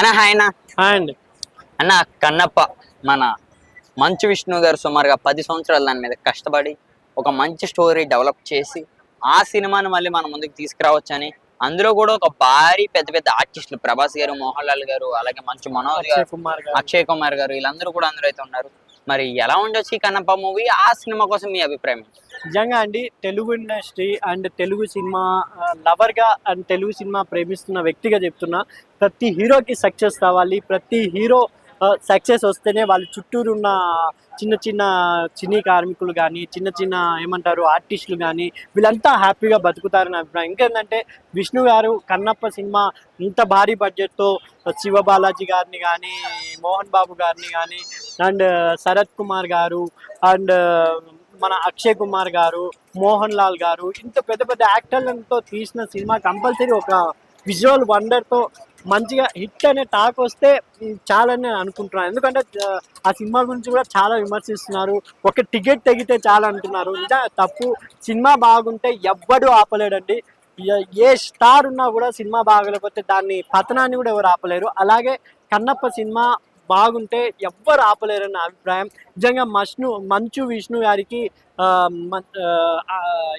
అన్న హాయ్ అన్న. అండ్. అన్న కన్నప్ప మన మంచు విష్ణు గారు సుమారుగా పది సంవత్సరాలు దాని మీద కష్టపడి ఒక మంచి స్టోరీ డెవలప్ చేసి ఆ సినిమాని మళ్ళీ మన ముందుకు తీసుకురావచ్చని అందులో కూడా ఒక భారీ పెద్ద పెద్ద ఆర్టిస్టులు ప్రభాస్ గారు మోహన్ లాల్ గారు అలాగే మంచు అక్షయ్ గారు కుమార్ గారు. అక్షయ్ కుమార్ గారు వీళ్ళందరూ కూడా అందులో అయితే ఉన్నారు. మరి ఎలా ఉండొచ్చు ఈ కన్నప్ప మూవీ? ఆ సినిమా కోసం మీ అభిప్రాయం? నిజంగా అండి Telugu industry and Telugu cinema లవర్గా and Telugu cinema ప్రేమిస్తున్న వ్యక్తిగా చెప్తున్నా ప్రతి హీరోకి సక్సెస్ కావాలి ప్రతి హీరో సక్సెస్ వస్తేనే వాళ్ళ చుట్టూరు ఉన్న చిన్న చిన్న చిన్ని కార్మికులు కానీ చిన్న చిన్న ఏమంటారు ఆర్టిస్టులు కానీ వీళ్ళంతా హ్యాపీగా బతుకుతారని అభిప్రాయం. ఇంకేంటంటే విష్ణు గారు కన్నప్ప సినిమా ఇంత భారీ బడ్జెట్తో శివ బాలాజీ గారిని కానీ మోహన్ బాబు గారిని కానీ అండ్ శరత్ కుమార్ గారు అండ్ మన అక్షయ్ కుమార్ గారు మోహన్ లాల్ గారు ఇంత పెద్ద పెద్ద యాక్టర్లతో తీసిన సినిమా కంపల్సరీ ఒక విజువల్ వండర్తో మంచిగా హిట్ అనే టాక్ వస్తే చాలని నేను అనుకుంటున్నాను. ఎందుకంటే ఆ, సినిమా గురించి కూడా చాలా విమర్శిస్తున్నారు. ఒక టికెట్ తెగితే చాలా అంటున్నారు. ఇంకా తప్పు. సినిమా బాగుంటే ఎవ్వడు ఆపలేడండి. ఏ- ఏ స్టార్ ఉన్నా కూడా సినిమా బాగలేకపోతే దాన్ని పతనాన్ని కూడా ఎవరు ఆపలేరు. అలాగే కన్నప్ప సినిమా బాగుంటే ఎవ్వరు ఆపలేరన్న అభిప్రాయం. నిజంగా మష్ను మంచు విష్ణు గారికి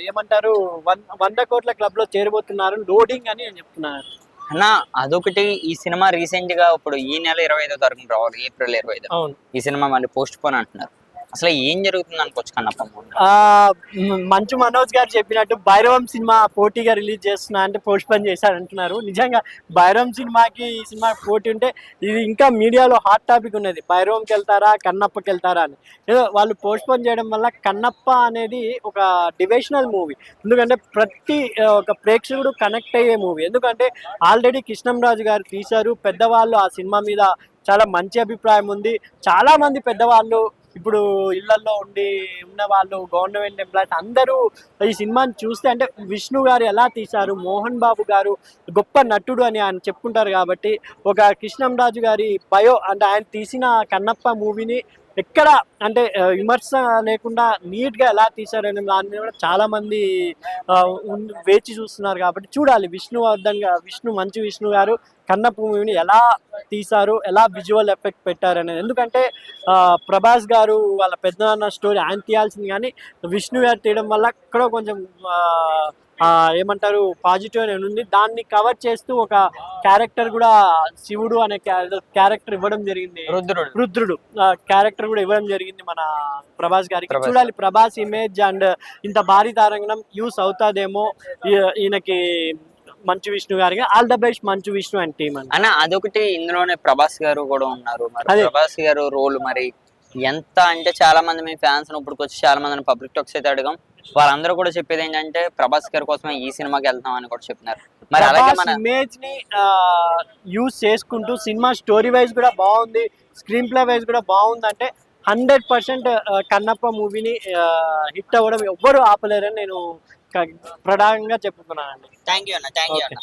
ఏమంటారు వన్ వంద కోట్ల క్లబ్లో చేరబోతున్నారు లోడింగ్ అని నేను చెప్తున్నాను. అన్న అదొకటి ఈ సినిమా రీసెంట్గా ఇప్పుడు ఈ నెల ఇరవై ఐదో తారీఖున రావాలి ఏప్రిల్ ఇరవై ఐదు. అవును. ఈ సినిమా మళ్ళీ పోస్ట్ పోన్ అంటున్నారు. అసలు ఏం జరుగుతుంది అనుకోవచ్చు కన్నప్ప మంచు మనోజ్ గారు చెప్పినట్టు భైరవం సినిమా పోటీగా రిలీజ్ చేస్తున్నా అంటే పోస్ట్ పోన్ చేశారు అంటున్నారు. నిజంగా భైరవం సినిమాకి ఈ సినిమా పోటీ ఉంటే ఇది ఇంకా మీడియాలో హాట్ టాపిక్ ఉన్నది. భైరవంకి వెళ్తారా కన్నప్పకి వెళ్తారా అని. ఏదో వాళ్ళు పోస్ట్ పోన్ చేయడం వల్ల కన్నప్ప అనేది ఒక డివేషనల్ మూవీ. ఎందుకంటే ప్రతి ఒక ప్రేక్షకుడు కనెక్ట్ అయ్యే మూవీ. ఎందుకంటే ఆల్రెడీ కృష్ణంరాజు గారు తీశారు. పెద్దవాళ్ళు ఆ సినిమా మీద చాలా మంచి అభిప్రాయం ఉంది. చాలామంది పెద్దవాళ్ళు ఇప్పుడు ఇళ్ళలో ఉండి ఉన్న వాళ్ళు గవర్నమెంట్ ఎంప్లాయీస్ అందరూ ఈ సినిమాని చూస్తే అంటే విష్ణు గారు ఎలా తీశారు మోహన్ బాబు గారు గొప్ప నటుడు అని ఆయన చెప్పుకుంటారు కాబట్టి ఒక కృష్ణంరాజు గారి బయో అంటే ఆయన తీసిన కన్నప్ప మూవీని ఎక్కడ అంటే విమర్శ లేకుండా నీట్గా ఎలా తీశారనే దాని మీద కూడా చాలామంది వేచి చూస్తున్నారు కాబట్టి చూడాలి. విష్ణువర్ధన్గా విష్ణు మంచు విష్ణు గారు కన్నప్ప మూవీని ఎలా తీశారు ఎలా విజువల్ ఎఫెక్ట్ పెట్టారనేది. ఎందుకంటే ప్రభాస్ గారు వాళ్ళ పెద్దనాన్న స్టోరీ ఆయన తీయాల్సింది కానీ విష్ణు గారు తీయడం వల్ల ఇక్కడ కొంచెం ఏమంటారు పాజిటివ్ అని ఉంది. దాన్ని కవర్ చేస్తూ ఒక క్యారెక్టర్ కూడా శివుడు అనే క్యారెక్టర్ ఇవ్వడం జరిగింది. రుద్రుడు. రుద్రుడు. క్యారెక్టర్ కూడా ఇవ్వడం జరిగింది మన ప్రభాస్ గారికి. చూడాలి ప్రభాస్ ఇమేజ్ అండ్ ఇంత భారీ తారంగణం యూస్ అవుతాదేమో ఈయనకి మంచు విష్ణు గారికి all the best Manchu Vishnu and team అన్న అదొకటి ఇందులోనే ప్రభాస్ గారు కూడా ఉన్నారు. ప్రభాస్ గారు రోల్ మరి ఎంత అంటే చాలా మంది మీ ఫ్యాన్స్ ఇప్పుడు వచ్చి చాలా మందిని పబ్లిక్ టాక్స్ అయితే అడగం. వాళ్ళందరూ కూడా చెప్పేది ఏంటంటే ప్రభాస్ గారి కోసమే ఈ సినిమాకి వెళ్తాం అని కూడా చెప్తున్నారు మరి అలాగే మన ఇమేజ్ని యూస్ చేసుకుంటూ సినిమా స్టోరీ వైజ్ కూడా బాగుంది స్క్రీన్ ప్లే వైజ్ కూడా బాగుంది అంటే హండ్రెడ్ పర్సెంట్ కన్నప్ప మూవీని హిట్ అవ్వడం ఎవ్వరు ఆపలేరని నేను ప్రధానంగా చెప్పుకున్నానండి థ్యాంక్ యూ అన్న థ్యాంక్ యూ. అన్న